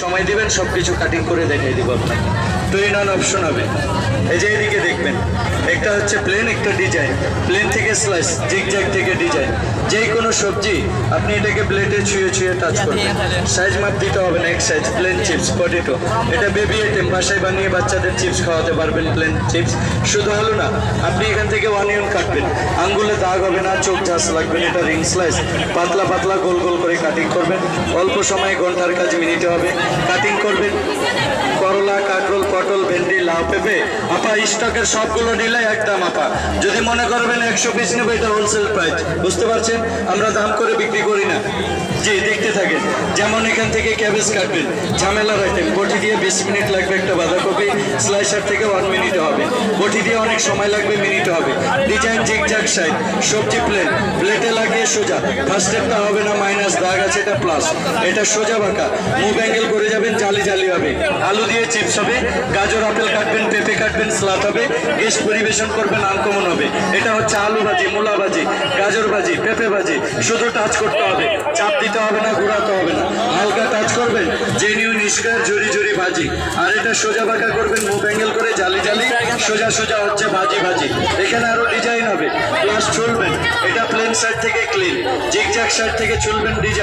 সময় দিবেন, সবকিছু কাটিং করে দেখাই দিব আপনাকে। টুইন অন অপশন হবে। এই যে এদিকে দেখবেন। একটা হচ্ছে প্লেন একটা ডিজাইন প্লেন থেকে স্লাইস জিগজ্যাগ থেকে ডিজাইন যেই কোনো সবজি, আপনি এটাকে প্লেটে ছুঁয়ে ছুঁয়ে টাচ করবেন। সাইজ মাপ দিতে হবে না, এক সাইজ প্লেন চিপস পটেটো এটা বেবি আইটেম বাসায় বানিয়ে বাচ্চাদের চিপস খাওয়াতে পারবেন প্লেন চিপস শুধু হলো না, আপনি এখান থেকে অনিয়ন কাটবেন। আঙ্গুলে দাগ হবে না, চোখ ঝাঁস লাগবে এটা রিং স্লাইস পাতলা পাতলা গোল গোল করে কাটিং করবেন। অল্প সময়ে ঘণ্টার কাজ মিনিটে হবে। কাটিং করবেন। করলা কাকরোল পটল, ভেন্ডি লাউ পেঁপে আপা, স্টকের সবগুলো নিলে একদম আপা। যদি মনে করবেন একশো পিস নেবে, এটা হোলসেল প্রাইস বুঝতে পারছেন? আমরা দাম করে বিক্রি করি না। জি, দেখতে থাকেন। যেমন এখান থেকে ক্যাবেজ কাটবেন। ঝামেলার আইটেম বটি দিয়ে বিশ মিনিট লাগবে একটা বাঁধাকপি। স্লাইসার থেকে ওয়ান মিনিটে হবে। বটি দিয়ে অনেক সময় লাগবে মিনিটে হবে। ডিজাইন জিগজাগ সাইড সবজি প্লেন প্লেটে লাগিয়ে সোজা। ফার্স্টেরটা হবে না মাইনাস দাগ আছে, এটা প্লাস এটা সোজা বাঁকা। মুভ অ্যাঙ্গেল করে যাবেন জালি হবে। আলু দিয়ে চিপস হবে, গাজর, আপেল কাটবেন, পেঁপে কাটবেন, স্লাদ হবে গেস্ট পরিবেশন করবেন, আনকমন হবে। এটা হচ্ছে আলু ভাজি, মূলা ভাজি, গাজর ভাজি, পেঁপে ভাজি। শুধু টাচ করতে হবে, চাপ দিতে হবে না, ঘোরাতে হবে না। হালকা টাচ করবেন জেনিউ নিষ্কার, জুরি জুরি ভাজি। আর এটা সোজা বাঁকা করবেন মুভ অ্যাঙ্গেল করে জালি জালি, সোজা সোজা হচ্ছে ভাজি ভাজি। এখানে আরও ডিজাইন হবে। প্লাস চলবেন এটা প্লেন সাইড থেকে ক্লিন জিগজ্যাগ সাইড থেকে চলবেন ডিজাইন